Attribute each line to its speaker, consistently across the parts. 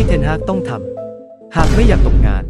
Speaker 1: ที่เทนฮากต้องทำ หากไม่อยากตกงาน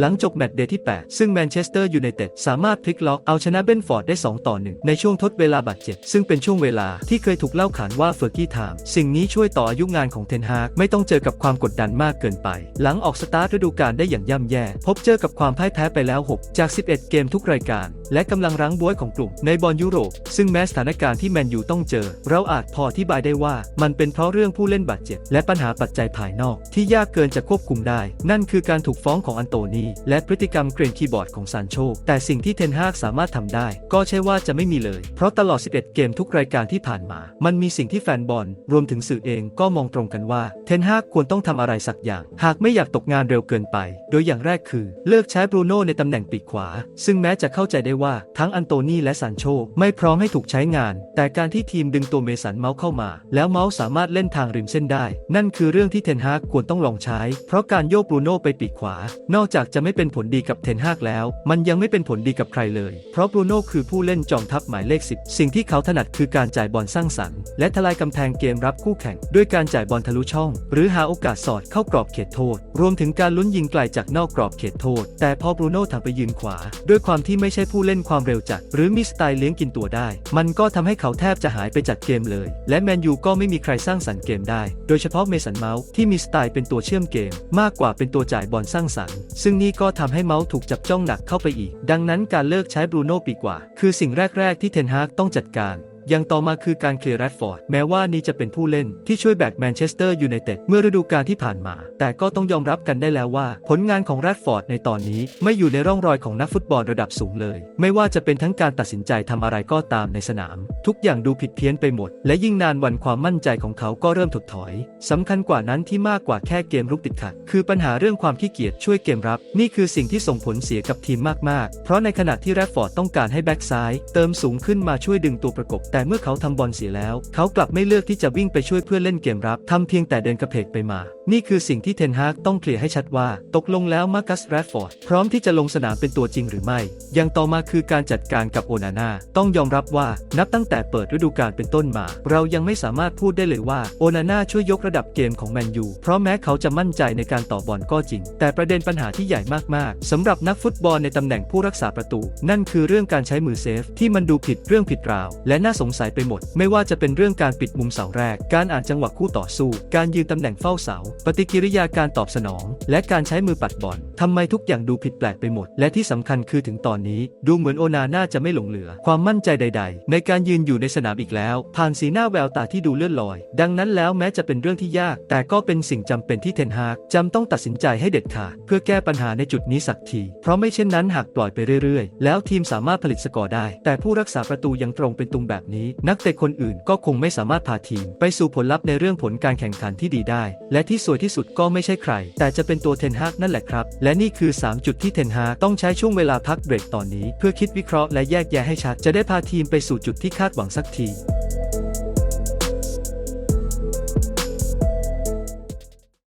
Speaker 1: หลังจบแมตช์เดย์ที่ 8 ซึ่งแมนเชสเตอร์ยูไนเต็ดสามารถพลิกล็อกเอาชนะเบนฟอร์ดได้ 2 ต่อ 1 ในช่วงทดเวลาบาดเจ็บ ซึ่งเป็นช่วงเวลาที่เคยถูกเล่าขานว่าเฟอร์กี้ไทม์สิ่งนี้ช่วยต่ออายุงานของเทนฮากไม่ต้องเจอกับความกดดันมากเกินไป หลังออกสตาร์ทฤดูกาลได้อย่างย่ำแย่ พบเจอกับความพ่ายแพ้ไปแล้ว 6 จาก 11 เกมทุกรายการ และกำลังรั้งบ้วยของกลุ่มในบอลยุโรป ซึ่งแม้สถานการณ์ที่แมนยูต้องเจอ เราอาจพออธิบายได้ว่า มันเป็นเพราะเรื่องผู้เล่นบาดเจ็บ และปัญหาปัจจัยภายนอก ที่ยากเกินจะควบคุมได้ นั่นคือการถูกฟ้องของอันโตนีและพฤติกรรมเกรนคีย์บอร์ดของซานโช แต่สิ่งที่เทนฮากสามารถทำได้ ก็ใช่ว่าจะไม่มีเลย เพราะตลอด 11 เกมทุกรายการที่ผ่านมา มันมีสิ่งที่แฟนบอล รวมถึงสื่อเองก็มองตรงกันว่า เทนฮากควรต้องทำอะไรสักอย่าง หากไม่อยากตกงานเร็วเกินไป โดยอย่างแรกคือ เลิกใช้บรูโน่ในตำแหน่งปีกขวา ซึ่งแม้จะเข้าใจได้ว่าทั้งอันโตนีและซานโชไม่พร้อมให้ถูกใช้งาน แต่การที่ทีมดึงตัวเมสันเมาส์เข้ามา แล้วเมาส์สามารถเล่นทางริมเส้นได้ นั่นคือเรื่องที่เทนฮากควรต้องลองใช้ เพราะการโยกบรูโน่ไปปีกขวา นอกจากจะไม่เป็นผลดีกับเทนฮากแล้ว มันยังไม่เป็นผลดีกับใครเลย เพราะบรูโน่คือผู้เล่นจอมทัพหมายเลข 10 สิ่งที่เขาถนัดคือการจ่ายบอลสร้างสรรค์ และทลายกำแพงเกมรับคู่แข่ง ด้วยการจ่ายบอลทะลุช่อง หรือหาโอกาสสอดเข้ากรอบเขตโทษ รวมถึงการลุ้นยิงไกลจากนอกกรอบเขตโทษ แต่พอบรูโน่ถังไปยืนขวา ด้วยความที่ไม่ใช่ผู้เล่นความเร็วจัด หรือมีสไตล์เลี้ยงกินตัวได้ มันก็ทำให้เขาแทบจะหายไปจากเกมเลย และแมนยูก็ไม่มีใครสร้างสรรค์เกมได้ โดยเฉพาะเมสันเมาส์ที่มีสไตล์เป็นตัวเชื่อมเกม มากกว่าเป็นตัวจ่ายบอลสร้างสรรค์ซึ่งนี่ก็ทำให้เมาส์ถูกจับจ้องหนักเข้าไปอีก ดังนั้นการเลิกใช้บรูโน่ปีกว่า คือสิ่งแรก ๆ ที่เทนฮากต้องจัดการ อย่างต่อมาคือการเคลียร์แรดฟอร์ด แม้ว่านี่จะเป็นผู้เล่นที่ช่วยแบกแมนเชสเตอร์ยูไนเต็ดเมื่อฤดูกาลที่ผ่านมา แต่ก็ต้องยอมรับกันได้แล้วว่า ผลงานของแรดฟอร์ดในตอนนี้ไม่อยู่ในร่องรอยของนักฟุตบอลระดับสูงเลย ไม่ว่าจะเป็นทั้งการตัดสินใจทำอะไรก็ตามในสนาม ทุกอย่างดูผิดเพี้ยนไปหมด และยิ่งนานวันความมั่นใจของเขาก็เริ่มถดถอยสำคัญกว่านั้นที่มากกว่าแค่เกมรุกติดขัด คือปัญหาเรื่องความขี้เกียจช่วยเกมรับ นี่คือสิ่งที่ส่งผลเสียกับทีมมากๆ เพราะในขณะที่แรดฟอร์ดต้องการให้แบ็กซ้ายเติมสูงขึ้นมาช่วยดึงตัวประกบแต่เมื่อเขาทำบอลเสียแล้ว เขากลับไม่เลือกที่จะวิ่งไปช่วยเพื่อเล่นเกมรับทำเพียงแต่เดินกระเพกไปมา นี่คือสิ่งที่เทนฮากต้องเคลียร์ให้ชัดว่า ตกลงแล้วมาร์คัสแรดฟอร์ดพร้อมที่จะลงสนามเป็นตัวจริงหรือไม่ อย่างต่อมาคือการจัดการกับโอนาน่าต้องยอมรับว่านับตั้งแต่เปิดฤดูกาลเป็นต้นมา เรายังไม่สามารถพูดได้เลยว่าโอนาน่าช่วยยกระดับเกมของแมนยูเพราะแม้เขาจะมั่นใจในการต่อบอลก็จริง แต่ประเด็นปัญหาที่ใหญ่มากๆสำหรับนักฟุตบอลในตำแหน่งผู้รักษาประตู นั่นคือเรื่องการใช้มือเซฟที่มันดูผิดเรื่องผิดราว และน่าสสงสัยไปหมด ไม่ว่าจะเป็นเรื่องการปิดมุมเสาแรก การอ่านจังหวะคู่ต่อสู้ การยืนตำแหน่งเฝ้าเสา ปฏิกิริยาการตอบสนอง และการใช้มือปัดบอล ทำไมทุกอย่างดูผิดแปลกไปหมด และที่สำคัญคือถึงตอนนี้ ดูเหมือนโอนาน่าจะไม่หลงเหลือ ความมั่นใจใด ๆ ในการยืนอยู่ในสนามอีกแล้ว ผ่านสีหน้าแววตาที่ดูเลื่อนลอย ดังนั้นแล้วแม้จะเป็นเรื่องที่ยาก แต่ก็เป็นสิ่งจำเป็นที่เทนฮากจำต้องตัดสินใจให้เด็ดขาดเพื่อแก้ปัญหาในจุดนี้สักที เพราะไม่เช่นนั้นหากปล่อยไปเรื่อยๆ แล้วทีมสามารถผลิตสกอร์ได้ แต่ผู้รักษาประตูยังตรงเป็นตุงแบบนี้ นักเตะคนอื่นก็คงไม่สามารถพาทีม ไปสู่ผลลัพธ์ในเรื่องผลการแข่งขันที่ดีได้ และที่สวยที่สุดก็ไม่ใช่ใคร แต่จะเป็นตัวเทนฮากนั่นแหละครับและและนี่คือ 3 จุดที่เทนฮาต้องใช้ช่วงเวลาพักเบรกตอนนี้ เพื่อคิดวิเคราะห์และแยกแยะให้ชัด จะได้พาทีมไปสู่จุดที่คาดหวังสักที